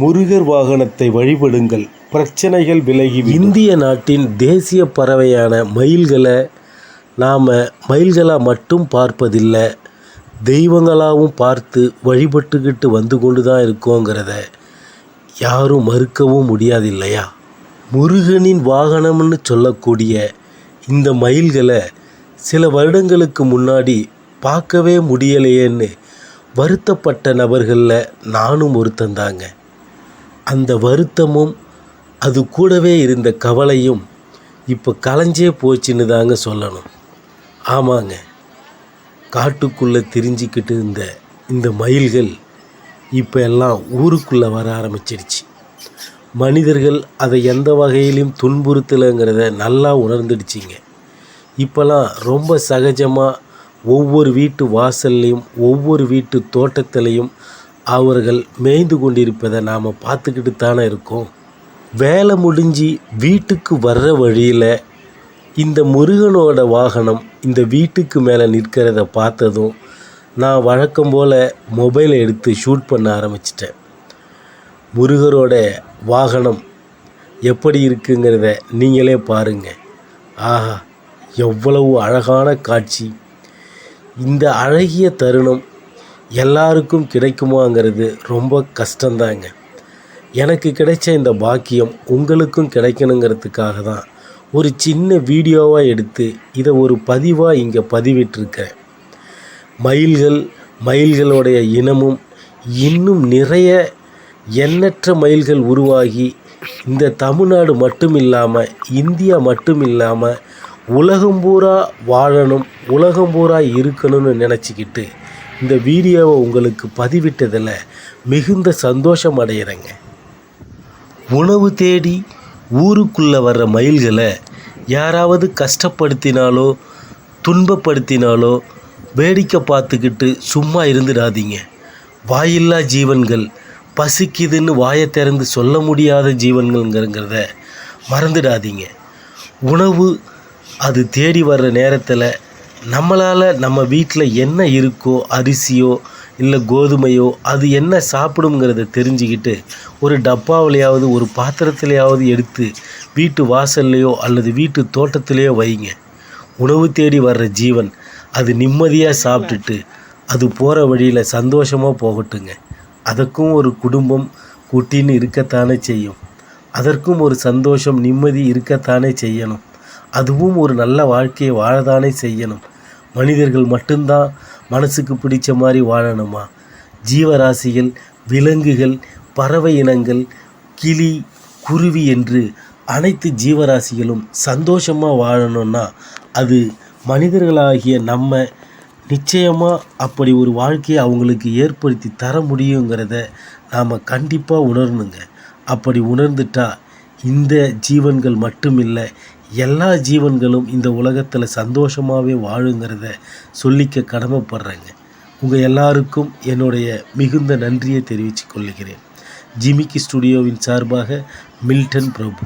முருகர் வாகனத்தை வழிபடுங்கள். பிரச்சனைகள் விலகி இந்திய நாட்டின் தேசிய பறவையான மயில்களை நாம் மயில்களாக மட்டும் பார்ப்பதில்லை தெய்வங்களாகவும் பார்த்து வழிபட்டுக்கிட்டு வந்து கொண்டு தான் இருக்கோங்கிறத யாரும் மறுக்கவும் முடியாது இல்லையா முருகனின் வாகனம்னு சொல்லக்கூடிய இந்த மயில்களை சில வருடங்களுக்கு முன்னாடி பார்க்கவே முடியலையேன்னு வருத்தப்பட்ட நபர்களில் நானும் ஒருத்தந்தாங்க அந்த வருத்தமும் அது கூடவே இருந்த கவலையும் இப்போ கலைஞ்சே போச்சுன்னு தாங்க சொல்லணும். ஆமாங்க. காட்டுக்குள்ளே தெரிஞ்சிக்கிட்டு இருந்த இந்த மயில்கள் இப்போ எல்லாம் ஊருக்குள்ளே வர ஆரம்பிச்சிடுச்சு மனிதர்கள் அதை எந்த வகையிலையும் துன்புறுத்தலைங்கிறத நல்லா உணர்ந்துடுச்சிங்க. இப்போல்லாம் ரொம்ப சகஜமாக ஒவ்வொரு வீட்டு வாசல்லையும் ஒவ்வொரு வீட்டு தோட்டத்திலையும் அவர்கள் மேய்ந்து கொண்டிருப்பதை நாம் பார்த்துக்கிட்டு தானே இருக்கோம். வேலை முடிஞ்சு வீட்டுக்கு வர்ற வழியில் இந்த முருகனோட வாகனம் இந்த வீட்டுக்கு மேலே நிற்கிறத பார்த்ததும் நான் வழக்கம் போல் மொபைலை எடுத்து ஷூட் பண்ண ஆரம்பிச்சிட்டேன். முருகரோட வாகனம் எப்படி இருக்குங்கிறத நீங்களே பாருங்கள் ஆஹா எவ்வளவு அழகான காட்சி. இந்த அழகிய தருணம் எல்லாருக்கும் கிடைக்குமாங்கிறது ரொம்ப கஷ்டந்தாங்க. எனக்கு கிடைச்ச இந்த பாக்கியம் உங்களுக்கும் கிடைக்கணுங்கிறதுக்காக தான். ஒரு சின்ன வீடியோவாக எடுத்து இதை ஒரு பதிவாக இங்கே பதிவிட்டிருக்கேன். மயில்கள் மயில்களுடைய இனமும் இன்னும் நிறைய எண்ணற்ற மயில்கள் உருவாகி இந்த தமிழ்நாடு மட்டும் இல்லாமல் இந்தியா மட்டும் இல்லாமல் உலகம் பூரா வாழணும் உலகம் பூரா இருக்கணும்னு நினச்சிக்கிட்டு இந்த வீடியோவை உங்களுக்கு பதிவிட்டதில் மிகுந்த சந்தோஷம் அடைகிறேங்க உணவு தேடி ஊருக்குள்ளே வர்ற மயில்களை யாராவது கஷ்டப்படுத்தினாலோ துன்பப்படுத்தினாலோ வேடிக்கை பார்த்துக்கிட்டு சும்மா இருந்துடாதீங்க. வாயில்லா ஜீவன்கள் பசிக்குதுன்னு வாயை திறந்து சொல்ல முடியாத ஜீவன்கள்ங்கிறத மறந்துடாதீங்க. உணவு அது தேடி வர்ற நேரத்தில் நம்மளால் நம்ம வீட்டில் என்ன இருக்கோ அரிசியோ இல்லை கோதுமையோ அது என்ன சாப்பிடுங்கிறத தெரிஞ்சுக்கிட்டு ஒரு டப்பாவிலையாவது ஒரு பாத்திரத்திலையாவது எடுத்து வீட்டு வாசல்லையோ அல்லது வீட்டு தோட்டத்திலேயோ வைங்க. உணவு தேடி வர்ற ஜீவன் அது நிம்மதியாக சாப்பிட்டுட்டு அது போகிற வழியில் சந்தோஷமாக போகட்டுங்க. அதற்கும் ஒரு குடும்பம் குட்டின்னு இருக்கத்தானே செய்யும். அதற்கும் ஒரு சந்தோஷம் நிம்மதி இருக்கத்தானே செய்யணும். அதுவும் ஒரு நல்ல வாழ்க்கையை வாழதானே செய்யணும். மனிதர்கள் மட்டும்தான் மனசுக்கு பிடிச்ச மாதிரி வாழணுமா? ஜீவராசிகள் விலங்குகள் பறவை இனங்கள் கிளி குருவி என்று அனைத்து ஜீவராசிகளும் சந்தோஷமாக வாழணும்னா அது மனிதர்களாகிய நம்ம நிச்சயமாக அப்படி ஒரு வாழ்க்கையை அவங்களுக்கு ஏற்படுத்தி தர முடியுங்கிறத நாம் கண்டிப்பாக உணரணுங்க. அப்படி உணர்ந்துட்டா இந்த ஜீவன்கள் மட்டும் இல்லை எல்லா ஜீவன்களும் இந்த உலகத்தில் சந்தோஷமாகவே வாழுங்கிறத சொல்லிக்க கடமைப்படுறேங்க. உங்கள் எல்லாருக்கும் என்னுடைய மிகுந்த நன்றியை தெரிவித்து கொள்கிறேன். ஜிமிக்கி ஸ்டுடியோவின் சார்பாக மில்டன் பிரபு.